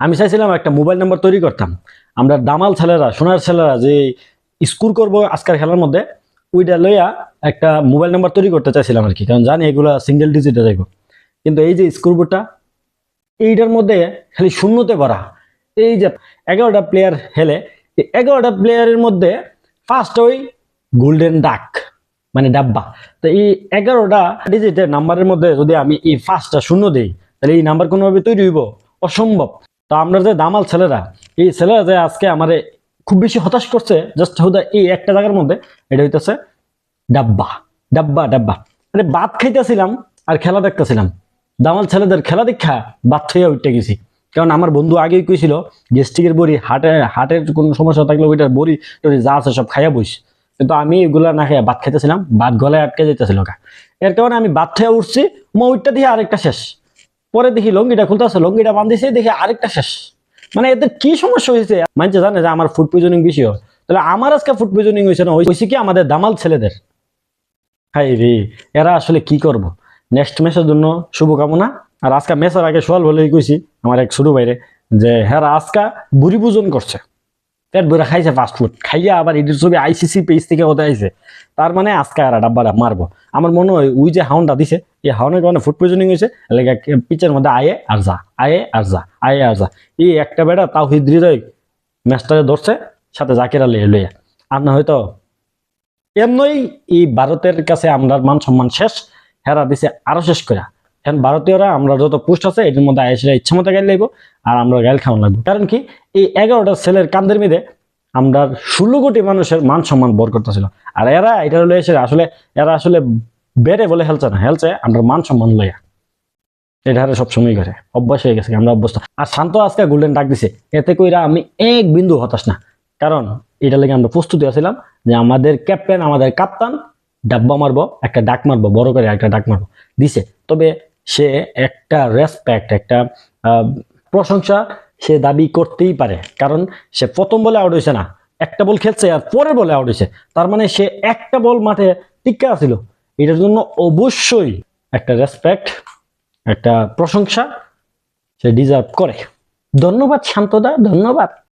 আমি চাইছিলাম একটা মোবাইল নাম্বার তৈরি করতাম। আমরা দামাল ছেলেরা, সোনার ছেলেরা যে স্কোর করব আজকের খেলার মধ্যে, ওইটা লইয়া একটা মোবাইল নাম্বার তৈরি করতে চাইছিলাম আর কি। কারণ জানি এগুলো সিঙ্গেল ডিজিটে যাইব। কিন্তু এই যে স্কোরবোর্ডটা এইটার মধ্যে খালি শূন্যতে ভরা। এই যে এগারোটা প্লেয়ার হেলে এই এগারোটা প্লেয়ারের মধ্যে ফার্স্ট ওই গোল্ডেন ডাক মানে ডাব্বা। তো এই এগারোটা ডিজিটের নাম্বারের মধ্যে যদি আমি এই ফার্স্টটা শূন্য দিই, তাহলে এই নাম্বার কোনোভাবে তৈরি হইব? অসম্ভব। তো আমরা যে দামাল ছেলেরা, এই ছেলেরা যে আজকে আমারে খুব বেশি হতাশ করছে জাস্ট হুদা এই একটা জায়গার মধ্যে, এটা হইতেছে ডাব্বা ডাব্বা ডাব্বা। মানে ভাত খাইতেছিলাম আর খেলা দেখতেছিলাম। দামাল ছেলেদের খেলা দেখা বাদ হইয়া উঠতে গেছি। কারণ আমার বন্ধু আগেই কইছিল গেস্টিকের বড়ি, হাটে, হাটের কোনো সমস্যা থাকলে ওইটার বড়ি টড়ি যা আছে সব খাইয়া বইস। কিন্তু আমি এগুলা না খাইয়া ভাত খাইতেছিলাম, ভাত গলায় আটকে যেতেছিল এর কারণে আমি বাদ খাইয়া উঠছি, মা ওইটা দিয়ে আরেকটা শেষ। পরে দেখি লঙ্গিটা খুলতেছে, লঙ্গিটা বান্ধিছে দেখি আরেকটা শেষ। মানে এদের কি সমস্যা হয়েছে? মানছে জানে যে আমার ফুড পয়জনিং বেশি হয় তাহলে আমার আজকে ফুড পয়জনিং হয়েছে না, হয়েছে কি আমাদের দামাল ছেলেদের? হাই রে, এরা আসলে কি করব? নেক্সট ম্যাচের জন্য শুভকামনা। আর আজকে ম্যাচের আগে সোয়াল বলেই কইছি, আমার এক ছোট বাইরে যে হ্যাঁ আজকা বুড়ি পূজন করছে। পেট ভরে খাইছে ফাস্ট ফুড খাইয়া আবার এটির ছবি আইসিসি পেজ থেকে হতে আইছে। তার মানে আজকে আর ডাব্বাটা মারবো। আমার মনে হয় ওই যে হাউনটা দিছে, এই হাউনের কারণে ফুড পয়জনিং হয়েছে, লেগে পিচের মধ্যে আয়ে আর যা, আয়ে আর যা, আয়ে আর যা। এই একটা বেটা তাও হৃদয় ম্যাচটাকে ধরছে, সাথে জাকিরা লিয়ে লইয়া। আর না হয়তো এমনই এই ভারতের কাছে আমরা মান সম্মান শেষ, হেরা দিছে আরও শেষ করে এখন ভারতীয়রা আমরা যত পোস্ট আছে এটির মধ্যে আয়েসরা ইচ্ছা মতো গাইল লাগবো আর আমরা গাইল খাওয়ান লাগবো। কারণ কি, এই এগারোটা ছেলের কান্দের মেয়েদে আমরা ষোলো কোটি মানুষের মান সম্মান বর করতেছিল। আর এরা, এটা হলো এসে আসলে, এরা আসলে বেড়ে বলে হেলছে না। হেলছে আমরা মান সম্মান লইয়া। এটা হারে সবসময় করে অভ্যাস হয়ে গেছে, আমরা অভ্যস্ত। আর শান্ত আজকে গোল্ডেন ডাক দিছে। এতে কইরা আমি এক বিন্দু হতাশ না। কারণ এটা লেগে আমরা প্রস্তুতি আছিলাম যে আমাদের ক্যাপ্টেন আমাদের কাপ্তান ডাব্বা মারবো, একটা ডাক মারবো, বড় করে একটা ডাক মারবো। দিছে। তবে সে একটা রেসপেক্ট একটা প্রশংসা সে দাবি করতেই পারে। কারণ সে প্রথম বলে আউট হয়েছে না, একটা বল খেলছে আর পরের বলে আউট হয়েছে। তার মানে সে একটা বল মাঠে টিকা আছিল। এটার জন্য অবশ্যই একটা রেসপেক্ট একটা প্রশংসা সে ডিজার্ভ করে। ধন্যবাদ শান্তদা, ধন্যবাদ।